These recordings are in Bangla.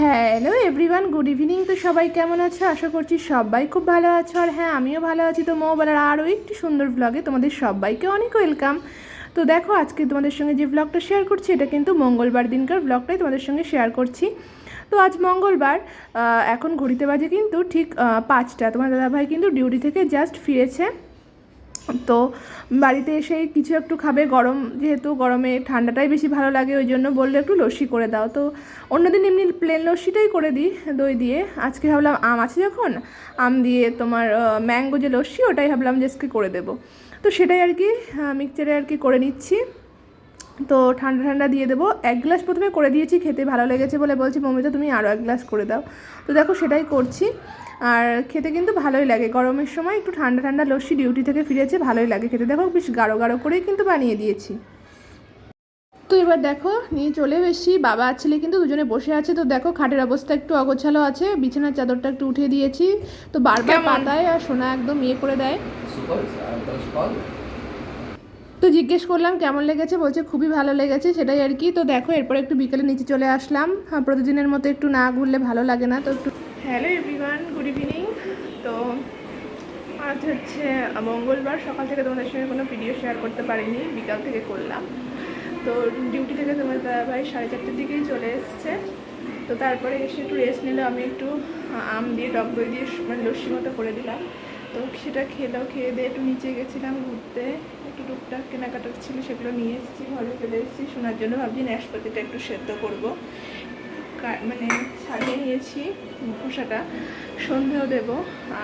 হ্যালো এভরিওয়ান গুড ইভিনিং তো সবাই কেমন আছো? আশা করছি সবাই খুব ভালো আছো। আর হ্যাঁ আমিও ভালো আছি। তো মোবাইলের আরও একটি সুন্দর ব্লগে তোমাদের সবাইকে অনেক ওয়েলকাম তো দেখো, আজকে তোমাদের সঙ্গে যে ব্লগটা শেয়ার করছি, এটা কিন্তু মঙ্গলবার দিনকার ব্লগটাই তোমাদের সঙ্গে শেয়ার করছি। তো আজ মঙ্গলবার এখন ঘড়িতে বাজে কিন্তু ঠিক পাঁচটা। তোমার দাদাভাই কিন্তু ডিউটি থেকে জাস্ট ফিরেছে। তো বাড়িতে এসে কিছু একটু খাবে, গরম যেহেতু গরমে ঠান্ডাটাই বেশি ভালো লাগে, ওই জন্য বলল একটু লস্যি করে দাও। তো অন্যদিন এমনি প্লেন লস্যিটাই করে দিই দই দিয়ে। আজকে ভাবলাম আম আছে যখন, আম দিয়ে তোমার ম্যাঙ্গো যে লস্যি, ওটাই ভাবলাম যে আজকে করে দেবো। তো সেটাই আর কি মিক্সচারে আর কি করে নিচ্ছি। তো ঠান্ডা ঠান্ডা দিয়ে দেবো। এক গ্লাস প্রথমে করে দিয়েছি, খেতে ভালো লেগেছে বলে বলছি, মমিতা, তুমি আরও এক গ্লাস করে দাও। তো দেখো সেটাই করছি। আর খেতে কিন্তু ভালোই লাগে। গরমের সময় একটু ঠান্ডা ঠান্ডা লস্যি ডিউটি থেকে ফিরেছে ভালোই লাগে খেতে। দেখো বেশ গাঢ় গাঢ় করেই কিন্তু বানিয়ে দিয়েছি। তো এবার দেখো নিয়ে চলে এসেছি। বাবা আর ছেলে কিন্তু দুজনে বসে আছে। তো দেখো খাটের অবস্থা একটু অগোছালো আছে। বিছানার চাদরটা একটু উঠিয়ে দিয়েছি। তো বারবার পাতায় আর সোনা একদম ইয়ে করে দেয়। তো জিজ্ঞেস করলাম কেমন লেগেছে? বলছে খুবই ভালো লেগেছে সেটাই আর কি। তো দেখো এরপর একটু বিকেলে নিচে চলে আসলাম। প্রতিদিনের মতো একটু না ঘুরলে ভালো লাগে না। তো একটু হ্যালো এভরিওয়ান, গুড ইভিনিং। তো আজ হচ্ছে মঙ্গলবার, সকাল থেকে তোমাদের সঙ্গে কোনো ভিডিও শেয়ার করতে পারিনি, বিকাল থেকে করলাম। তো ডিউটি থেকে তোমার ভাই সাড়ে চারটের দিকেই চলে এসছে। তো তারপরে এসে একটু রেস্ট নিলে, আমি একটু আম দিয়ে, টক দই দিয়ে মানে লস্যি মতো করে দিলাম। তো সেটা খেলেও খেয়ে দিয়ে একটু নিচে গেছিলাম ঘুরতে। একটু টুকটাক কেনাকাটা ছিল, সেগুলো নিয়ে এসেছি, ঘরে চলে এসেছি। শোনার জন্য ভাবছি নাশপাতিটা একটু সেদ্ধ করব। মানে ছাড়িয়ে নিয়েছি খোসাটা। সন্ধেও দেব।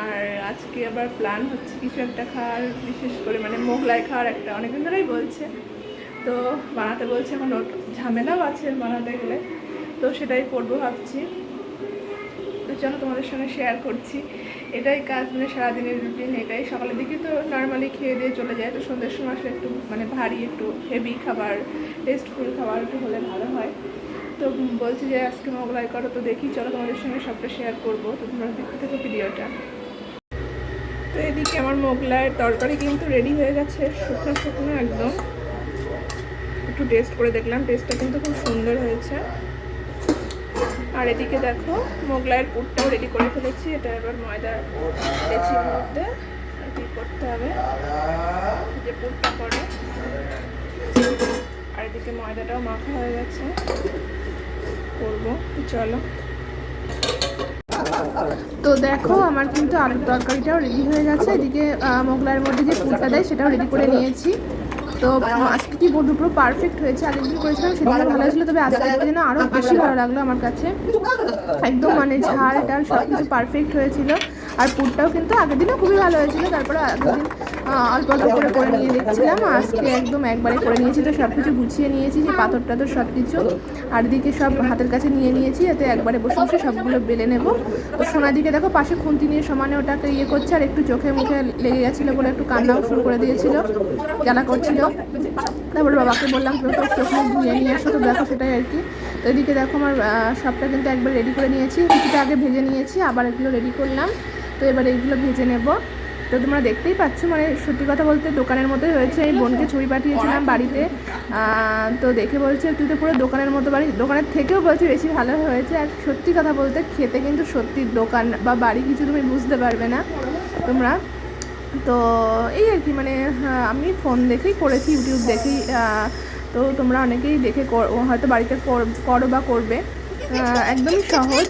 আর আজকে আবার প্ল্যান হচ্ছে কিছু একটা খাওয়ার, বিশেষ করে মানে মোগলাই খাওয়ার একটা। অনেকদিন ধরেই বলছে। তো বানাতে বলছে এখন ঝামেলাও আছে বানাতে গেলে। তো সেটাই করব ভাবছি। তো চলো তোমাদের সঙ্গে শেয়ার করছি। এটাই কাজ মানে সারাদিনের রুটিন এটাই। সকালের দিকে তো নর্মালি খেয়ে দিয়ে চলে যায়। তো সন্ধ্যের সময় আসলে একটু মানে ভারী, একটু হেভি খাবার টেস্টফুল খাবার একটু হলে ভালো হয়। তো বলছি যে আজকে মোগলাই করো, তো দেখি, চলো তোমাদের সঙ্গে সবটা শেয়ার করব। তো তোমরা দেখতে থাকো ভিডিওটা। তো এদিকে আমার মোগলাইয়ের তরকারি কিন্তু রেডি হয়ে গেছে, শুকনো শুকনো একদম। একটু টেস্ট করে দেখলাম টেস্টটা কিন্তু খুব সুন্দর হয়েছে। আর এদিকে দেখো, মোগলাইয়ের পুরটাও রেডি করে ফেলেছি। এটা এবার ময়দা লেচির মধ্যে কি করতে হবে যে পুরটা করে আর এদিকে ময়দাটাও মাখা হয়ে গেছে। করব চলো। তো দেখো আমার কিন্তু আলুর তরকারিটাও রেডি হয়ে গেছে। এদিকে আহ, মোগলাইয়ের মধ্যে যে পুরটা দেয় সেটাও রেডি করে নিয়েছি। তো আজকে কি বলব পুরো পারফেক্ট হয়েছে। আগের দিন করেছিলাম সেদিনও ভালো হয়েছিল। তবে আজকে যেন আরও বেশি ভালো লাগল আমার কাছে। একদম মানে ঝাল টাল সব কিছু পারফেক্ট হয়েছিল। আর পুরটাও কিন্তু আগের দিনও খুবই ভালো হয়েছিল, তারপরে আগের দিন অল্প অল্প করে করে নিয়ে দেখছিলাম। আজকে একদম একবারে করে নিয়েছি তো সব কিছু গুছিয়ে নিয়েছি, যে পাথর টাথর সব কিছু আর দিকে সব হাতের কাছে নিয়ে নিয়েছি যাতে একবারে বসে বসে সবগুলো বেলে নেব। তো সোনার দিকে দেখো, পাশে খুন্তি নিয়ে সমানে ওটাকে ইয়ে করছে, আর একটু চোখে মুখে লেগে গেছিল বলে একটু কান্নাও শুরু করে দিয়েছিল, জ্বালা করছিল। তারপরে বাবাকে বললাম তুমি তো ধুয়ে নিয়ে আসো তো, দেখো সেটাই আর কি। তো এদিকে দেখো আমার সবটা কিন্তু একবার রেডি করে নিয়েছি। কিছুটা আগে ভেজে নিয়েছি, আবার এগুলো রেডি করলাম। তো এবার এইগুলো ভেজে নেব। তো তোমরা দেখতেই পাচ্ছ মানে সত্যি কথা বলতে দোকানের মতোই হয়েছে। এই বোনকে ছবি পাঠিয়েছিলাম বাড়িতে। তো দেখে বলছে, তুই তো পুরো দোকানের মতো বাড়ি দোকানের থেকেও বলছে বেশি ভালো হয়েছে। আর সত্যি কথা বলতে খেতে কিন্তু সত্যি দোকান বা বাড়ি কিছু তুমি বুঝতে পারবে না তোমরা। তো এই আর কি মানে আমি ফোন দেখেই করেছি, ইউটিউব দেখেই তো তোমরা অনেকেই দেখে হয়তো বাড়িতে কর- বা করবে। একদমই সহজ।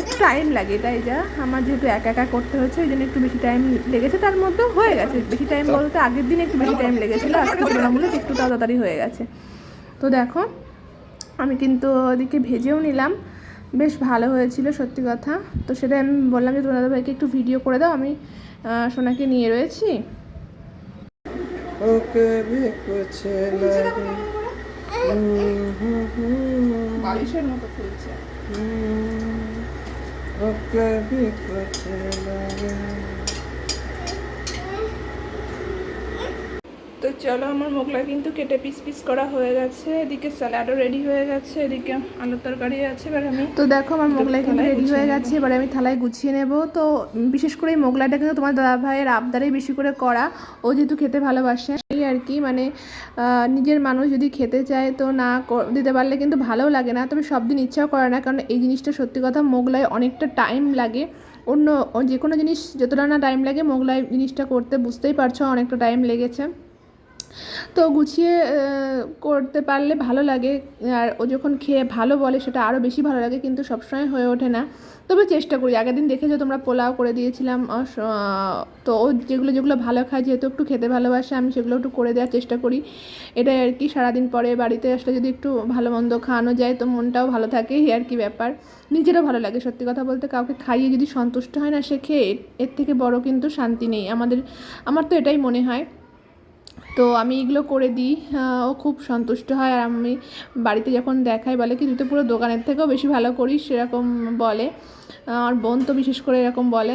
একটু টাইম লাগে তাই যা। আমার যেহেতু একা একা করতে হচ্ছে ওই জন্য একটু বেশি টাইম লেগেছে। তার মধ্যে হয়ে গেছে। বেশি টাইম বলতে আগের দিন একটু বেশি টাইম লেগেছিলো আজকে তুলনামূলক একটু তাড়াতাড়ি হয়ে গেছে। তো দেখো আমি কিন্তু ওদিকে ভেজেও নিলাম। বেশ ভালো হয়েছিল সত্যি কথা। তো সেটা আমি বললাম যে তোমাদের ভাইকে একটু ভিডিও করে দাও। আমি সোনাকে নিয়ে রয়েছি। ওকে বালিশের মতো ফুলছে ओके भी कुछ लगे তো চলো আমার মোগলাই কিন্তু কেটে পিস পিস করা হয়ে গেছে এদিকে স্যালাডও রেডি হয়ে গেছে এদিকে আলুর তরকারি আছে এবার আমি তো দেখো আমার মোগলাই কিন্তু রেডি হয়ে গেছে এবার আমি থালায় গুছিয়ে নেব তো উম, বিশেষ করে এই মোগলাইটা কিন্তু তোমার দাদা ভাইয়ের আবদারেই বেশি করে করা ও যেহেতু খেতে ভালোবাসে এই আর কি মানে নিজের মানুষ যদি খেতে চায় তো না দিতে পারলে কিন্তু ভালোও লাগে না। তবে সব দিন ইচ্ছাও করে না। কারণ এই জিনিসটা সত্যি কথা মোগলাই অনেকটা টাইম লাগে। অন্য যে কোনো জিনিস যতটা না টাইম লাগে, মোগলাই জিনিসটা করতে বুঝতেই পারছ অনেকটা টাইম লেগেছে। তো গুছিয়ে করতে পারলে ভালো লাগে। আর ও যখন খেয়ে ভালো বলে, সেটা আরও বেশি ভালো লাগে। কিন্তু সবসময় হয়ে ওঠে না। তবে চেষ্টা করি। আগের দিন দেখেছ তোমরা পোলাও করে দিয়েছিলাম তো ও যেগুলো যেগুলো ভালো খায় যেহেতু একটু খেতে ভালোবাসে, আমি সেগুলো একটু করে দেওয়ার চেষ্টা করি। এটাই আর কি, সারাদিন পরে বাড়িতে আসলে যদি একটু ভালো মন্দ খাওয়ানো যায় তো মনটাও ভালো থাকে, এই আর কি ব্যাপার। নিজেরও ভালো লাগে সত্যি কথা বলতে, কাউকে খাইয়ে যদি সন্তুষ্ট হয় না সে খেয়ে এর থেকে বড় কিন্তু শান্তি নেই। আমাদের, আমার তো এটাই মনে হয়। তো আমি এগুলো করে দিই। ও খুব সন্তুষ্ট হয় আর আমি বাড়িতে যখন দেখাই বলে কি, তুই তো পুরো দোকানের থেকেও বেশি ভালো করিস সেরকম বলে। আর বোন তো বিশেষ করে এরকম বলে।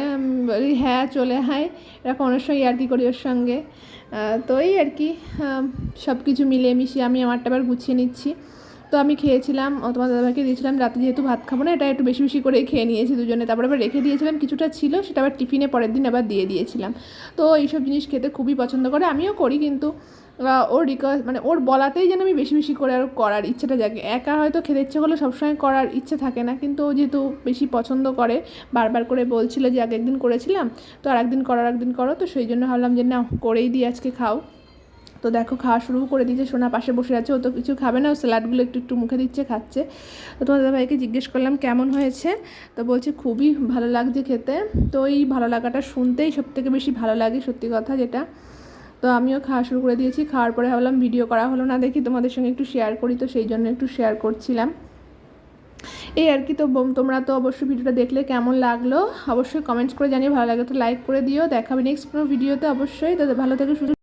বলি হ্যাঁ চলে হয় এরকম অনেক সময় আর কি করি ওর সঙ্গে। তো এই আর কি। সব কিছু মিলিয়ে মিশিয়ে আমি আমারটা আবার গুছিয়ে নিচ্ছি। তো আমি খেয়েছিলাম তোমার দাদাভাইকে দিয়েছিলাম, রাতে যেহেতু ভাত খাব না, এটা একটু বেশি বেশি করে খেয়ে নিয়েছি দুজনে। তারপরে আবার রেখে দিয়েছিলাম, কিছুটা ছিল, সেটা আবার টিফিনে পরের দিন আবার দিয়ে দিয়েছিলাম। তো এইসব জিনিস খেতে খুবই পছন্দ করে, আমিও করি কিন্তু ওর রিকোয়েস্ট মানে ওর বলাতেই যেন আমি বেশি বেশি করে আর করার ইচ্ছেটা জাগে। একা হয়তো খেতে ইচ্ছে করলে সবসময় করার ইচ্ছে থাকে না, কিন্তু ও যেহেতু বেশি পছন্দ করে, বারবার করে বলছিল যে আগে একদিন করেছিলাম, তো আর একদিন করার একদিন করো, তো সেই জন্য ভাবলাম যে না, করেই দিই আজকে, খাও। তো দেখো, খাওয়া শুরু করে দিয়েছে, সোনা পাশে বসে আছে, ও তো কিছু খাবে না, ও স্যালাডগুলো একটু একটু মুখে দিচ্ছে, খাচ্ছে। তো তোমার দাদাভাইকে জিজ্ঞেস করলাম, কেমন হয়েছে? তো বলছে, খুবই ভালো লাগছে খেতে। তো এই ভালো লাগাটা শুনতেই সব থেকে বেশি ভালো লাগে, সত্যি কথা যেটা। তো আমিও খাওয়া শুরু করে দিয়েছি, খাওয়ার পরে ভাবলাম ভিডিও করা হলো না, দেখি তোমাদের সঙ্গে একটু শেয়ার করি, তো সেই জন্য একটু শেয়ার করছিলাম। এই আর কি, তো তোমরা তো অবশ্যই ভিডিওটা দেখলে কেমন লাগল, অবশ্যই কমেন্টস করে জানিয়ে ভালো লাগে তো লাইক করে দিও, দেখাবে নেক্সট কোনো ভিডিওতে অবশ্যই। তো ভালো থেকে সুযোগ